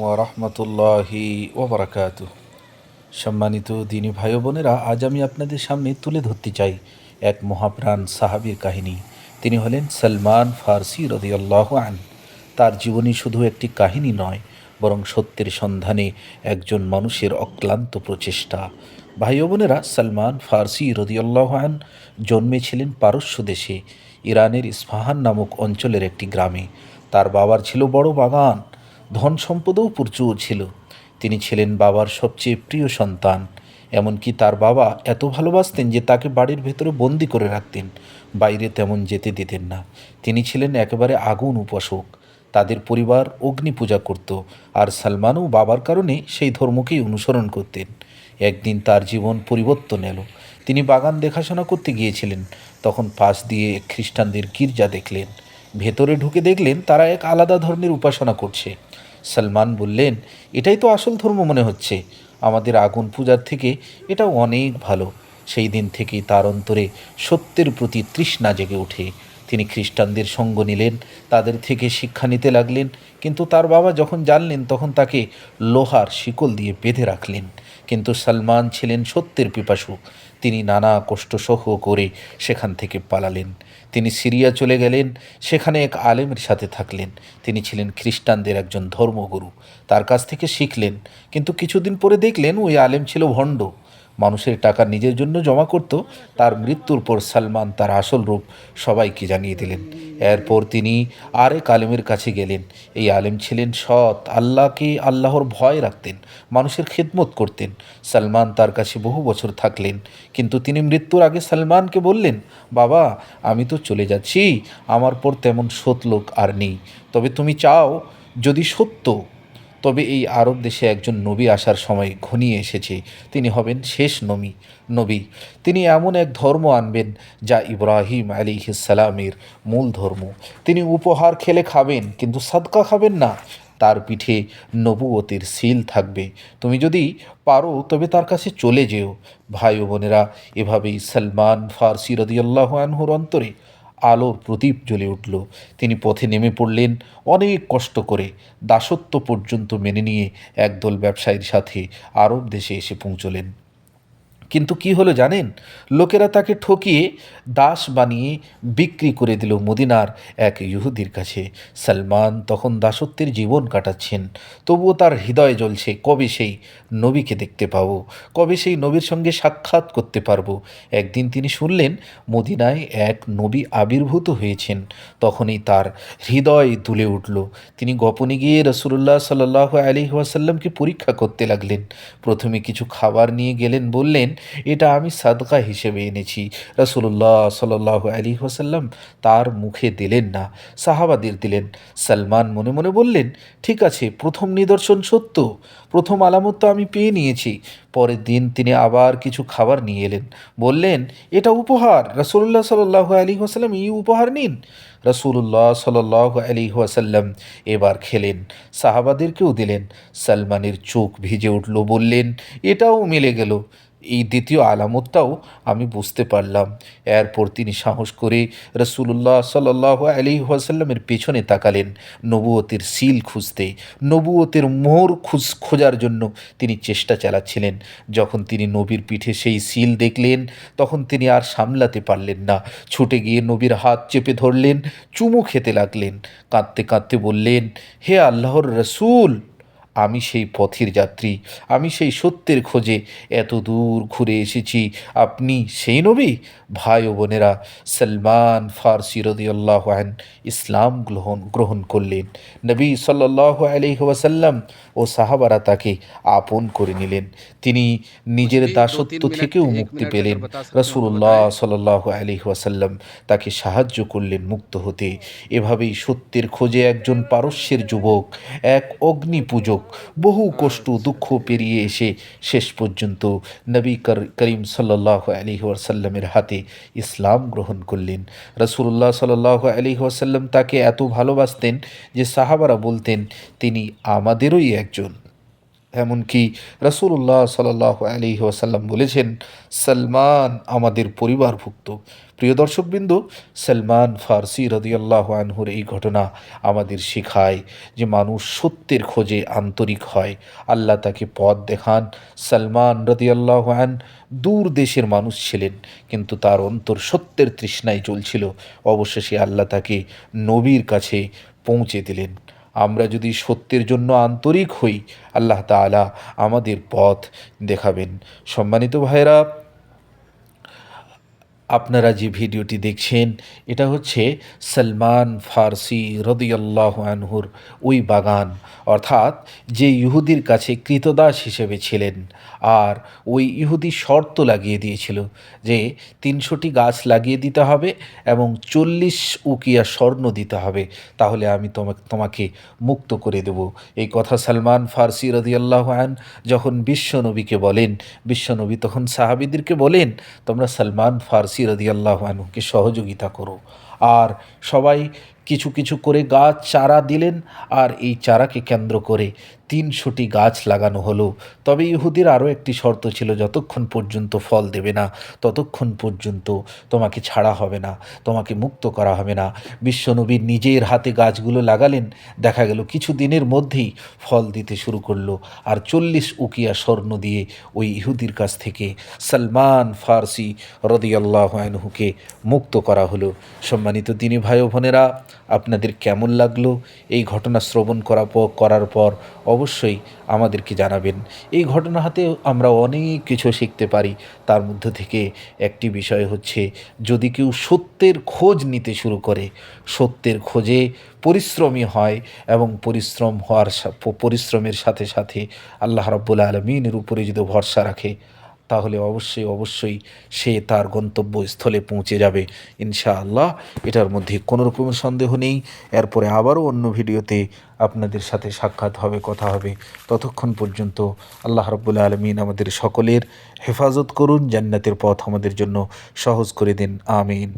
ওরহমতুল্লাহি ওবরাকাত সম্মানিত দিনী ভাই বোনেরা আজ আমি আপনাদের সামনে তুলে ধরতে চাই এক মহাপ্রাণ সাহাবীর কাহিনী। তিনি হলেন সলমান ফার্সি রদিয়াল্লাহ আন তার জীবনী শুধু একটি কাহিনী নয়, বরং সত্যের সন্ধানে একজন মানুষের অক্লান্ত প্রচেষ্টা। ভাই বোনেরা সলমান ফার্সি রদিয়াল্লাহ আন জন্মেছিলেন পারস্য দেশে, ইরানের ইস্পাহান নামক অঞ্চলের একটি গ্রামে। তার বাবার ছিল বড় বাগান ধন সম্পদও প্রচুর ছিল। তিনি ছিলেন বাবার সবচেয়ে প্রিয় সন্তান। এমনকি তার বাবা এত ভালোবাসতেন যে তাকে বাড়ির ভেতরে বন্দি করে রাখতেন, বাইরে তেমন যেতে দিতেন না। তিনি ছিলেন একেবারে আগুন উপাসক। তাদের পরিবার অগ্নি পূজা করত আর সালমানও বাবার কারণে সেই ধর্মকেই অনুসরণ করতেন। একদিন তার জীবন পরিবর্তন এলো। তিনি বাগান দেখাশোনা করতে গিয়েছিলেন। তখন পাশ দিয়ে খ্রিস্টানদের গির্জা দেখলেন। ভেতরে ঢুকে দেখলেন তারা এক আলাদা ধর্মের উপাসনা করছে। সলমান বললেন, এটাই তো আসল ধর্ম মনে হচ্ছে। আমাদের আগুন পূজার থেকে এটা অনেক ভালো। সেই দিন থেকেই তার অন্তরে সত্যের প্রতি তৃষ্ণা জেগে ওঠে। তিনি খ্রিস্টানদের সঙ্গ নিলেন, তাদের থেকে শিক্ষা নিতে লাগলেন, কিন্তু তার বাবা যখন জানলেন, তখন তাকে লোহার শিকল দিয়ে বেঁধে রাখলেন। কিন্তু সলমান ছিলেন সত্যের পিপাসু। তিনি নানা কষ্ট সহ করে সেখান থেকে পালালেন। তিনি সিরিয়া চলে গেলেন, সেখানে এক আলেমের সাথে থাকলেন। তিনি ছিলেন খ্রিস্টানদের একজন ধর্মগুরু। তার কাছ থেকে শিখলেন, কিন্তু কিছুদিন পরে দেখলেন ওই আলেম ছিল ভণ্ড। মানুষের টাকা নিজের জন্য জমা করত, তার মৃত্যুর পর সালমান তার আসল রূপ সবাইকে জানিয়ে দিলেন। এরপর তিনি আরেক আলেমের কাছে গেলেন। এই আলেম ছিলেন সৎ, আল্লাহকে আল্লাহর ভয় রাখতেন, মানুষের খেদমত করতেন। সালমান তার কাছে বহু বছর থাকলেন, কিন্তু তিনি মৃত্যুর আগে সালমানকে বললেন, বাবা, আমি তো চলে যাচ্ছি, আমার পর তেমন সৎ লোক আর নেই। তবে তুমি চাও, যদি সত্য তবে এই আরব দেশে একজন নবী আসার সময় ঘনিয়ে এসেছে। তিনি হবেন শেষ নবী নবী। তিনি এমন এক ধর্ম আনবেন যা ইব্রাহিম আলী সালামের মূল ধর্ম। তিনি উপহার খেলে খাবেন, কিন্তু সাদকা খাবেন না। তার পিঠে নবুয়তের সিল থাকবে। তুমি যদি পারো, তবে তার কাছে চলে যেও। ভাই বোনেরা, এভাবেই সলমান ফার্সি রদিয়াল্লাহ আনহুর অন্তরে আলোর প্রদীপ জ্বলে উঠল। তিনি পথে নেমে পড়লেন, অনেক কষ্ট করে। দাসত্ব পর্যন্ত মেনে নিয়ে একদল ব্যবসায়ীর সাথে আরব দেশে এসে পৌঁছলেন। কিন্তু কি হলো জানেন? লোকেরা তাকে ঠকিয়ে দাস বানিয়ে বিক্রি করে দিল মদিনার এক ইহুদির কাছে। সলমান তখন দাসত্বের জীবন কাটাচ্ছেন। তবুও তার হৃদয় জ্বলছে, কবে সেই নবীকে দেখতে পাবো? কবে সেই নবীর সঙ্গে সাক্ষাৎ করতে পারব? একদিন তিনি শুনলেন, মদিনায় এক নবী আবির্ভূত হয়েছেন। তখনই তার হৃদয় তুলে উঠল। তিনি গোপনে গিয়ে রসুল্লাহ সাল্লাহ আলি ওয়াসাল্লামকে পরীক্ষা করতে লাগলেন। প্রথমে কিছু খাবার নিয়ে গেলেন, বললেন এটা আমি সাদকা হিসেবে এনেছি। রসুল্লাহ সাল্লাহ আলী ওসাল্লাম তার মুখে দিলেন না। সাহাবাদের দিলেন। সালমান মনে মনে বললেন, ঠিক আছে, প্রথম নিদর্শন সত্য। প্রথম আলামত তো আমি পেয়ে নিয়েছি। পরের দিন তিনি আবার কিছু খাবার নিয়ে এলেন। বললেন, এটা উপহার। রসুল্লাহ সাল্লাহ আলী ওসাল্লাম এই উপহার নিন। রসুল্লাহ সাল্লাহ আলী ওয়াসাল্লাম এবার খেলেন। সাহাবাদেরকেও দিলেন। সালমানের চোখ ভিজে উঠল। বললেন, এটাও মিলে গেল। এই দ্বিতীয় আলামতটাও আমি বুঝতে পারলাম। এরপর তিনি সাহস করে রসুল্লাহ সাল্লাহ আলি ওয়াসাল্লামের পেছনে তাকালেন নবুয়তের সিল খুঁজতে। নবুয়তের মোহর খুঁজ, খোঁজার জন্য তিনি চেষ্টা চালাচ্ছিলেন। যখন তিনি নবীর পিঠে সেই সিল দেখলেন, তখন তিনি আর সামলাতে পারলেন না। ছুটে গিয়ে নবীর হাত চেপে ধরলেন, চুমু খেতে লাগলেন। কাঁদতে কাঁদতে বললেন, হে আল্লাহর রসুল! আমি সেই পথের যাত্রী আমি সেই সত্যের খোঁজে এত দূর ঘুরে এসেছি। আপনি সেই নবী? ভাই ও বোনেরা সলমান ফার্সি রদিয়াল্লাহ আন ইসলাম গ্রহণ গ্রহণ করলেন। নবী সাল্লাহ আলহি ওয়াসাল্লাম ও সাহাবারা তাকে আপন করে নিলেন। তিনি নিজের দাসত্ব থেকেও মুক্তি পেলেন। রসুল্লাহ সাল্লাহ আলহি ওয়াসাল্লাম তাকে সাহায্য করলেন মুক্ত হতে। এভাবেই সত্যের খোঁজে একজন পারস্যের যুবক এক অগ্নি পূজক বহু কষ্ট, দুঃখ পেরিয়ে এসে শেষ পর্যন্ত নবী করিম সাল্লাহ আলী ওয়াসাল্লামের হাতে ইসলাম গ্রহণ করলেন। রসুল্লাহ সাল্লাহ আলী ওয়াসাল্লাম তাকে এত ভালোবাসতেন যে সাহাবারা বলতেন, তিনি আমাদেরই একজন। এমনকি রসুল্লাহ সাল্লাহ আলী ওয়াসাল্লাম বলেছেন, সলমান আমাদের পরিবারভুক্ত। প্রিয় দর্শকবৃন্দ, সলমান ফার্সি রদিয়াল্লাহ আনহুর এই ঘটনা আমাদের শেখায় যে মানুষ সত্যের খোঁজে আন্তরিক হয়। আল্লাহ তাকে পথ দেখান। সলমান রদিয়াল্লাহ আন, দূর দেশের মানুষ ছিলেন, কিন্তু তার অন্তর সত্যের তৃষ্ণায় চলছিল অবশেষে আল্লাহ তাকে নবীর কাছে পৌঁছে দিলেন। আমরা যদি সত্যের জন্য আন্তরিক হই আল্লাহ তালা আমাদের পথ দেখাবেন। সম্মানিত ভাইরা আপনারা যে ভিডিওটি দেখছেন, এটা হচ্ছে সলমান ফার্সি রদিয়াল্লাহ আনহুর ওই বাগান। অর্থাৎ যে ইহুদির কাছে কৃতদাস হিসেবে ছিলেন, আর ওই ইহুদি শর্ত লাগিয়ে দিয়েছিল যে তিনশোটি গাছ লাগিয়ে দিতে হবে এবং চল্লিশ উকিয়া স্বর্ণ দিতে হবে। তাহলে আমি তোমাকে তোমাকে মুক্ত করে দেব। এই কথা সালমান ফার্সি রদিয়াল্লাহ আন, যখন বিশ্বনবীকে বলেন বিশ্বনবী তখন সাহাবিদেরকে বলেন, তোমরা সালমান ফার্সি রদিয়াল্লাহ আনুকে সহযোগিতা করো। আর সবাই কিছু কিছু করে গাছ চারা দিলেন আর এই চারাকে কেন্দ্র করে তিনশোটি গাছ লাগানো হলো। তবে ইহুদির আরও একটি শর্ত ছিল, যতক্ষণ পর্যন্ত ফল দেবে না, ততক্ষণ পর্যন্ত তোমাকে ছাড়া হবে না, তোমাকে মুক্ত করা হবে না। বিশ্বনবী নিজের হাতে গাছগুলো লাগালেন, দেখা গেল কিছু দিনের মধ্যেই ফল দিতে শুরু করল আর চল্লিশ উকিয়া স্বর্ণ দিয়ে ওই ইহুদির কাছ থেকে সলমান ফার্সি রদিয়াল্লাহ আনহুকে মুক্ত করা হলো। সম্মানিত তিনি ভাই বোনেরা আপনাদের কেমন লাগল? এই ঘটনা শ্রবণ করা প- করার পর অবশ্যই আমাদেরকে জানাবেন। এই ঘটনা হাতে আমরা অনেক কিছু শিখতে পারি। তার মধ্য থেকে একটি বিষয় হচ্ছে, যদি কেউ সত্যের খোঁজ নিতে শুরু করে, সত্যের খোঁজে পরিশ্রমী হয় এবং পরিশ্রম হওয়ার পরিশ্রমের সাথে সাথে আল্লাহ রাব্বুল আলমিনের উপরে যদি ভরসা রাখে তাহলে অবশ্যই অবশ্যই সে তার গন্তব্যস্থলে পৌঁছে যাবে, ইনশাআল্লাহ। এটার মধ্যে কোনো রকমের সন্দেহ নেই। এরপরে আবারও অন্য ভিডিওতে আপনাদের সাথে সাক্ষাৎ হবে, কথা হবে। ততক্ষণ পর্যন্ত আল্লাহ রব্বুল আলমিন আমাদের সকলের হেফাজত করুন, জান্নাতের পথ আমাদের জন্য সহজ করে দিন, আমিন।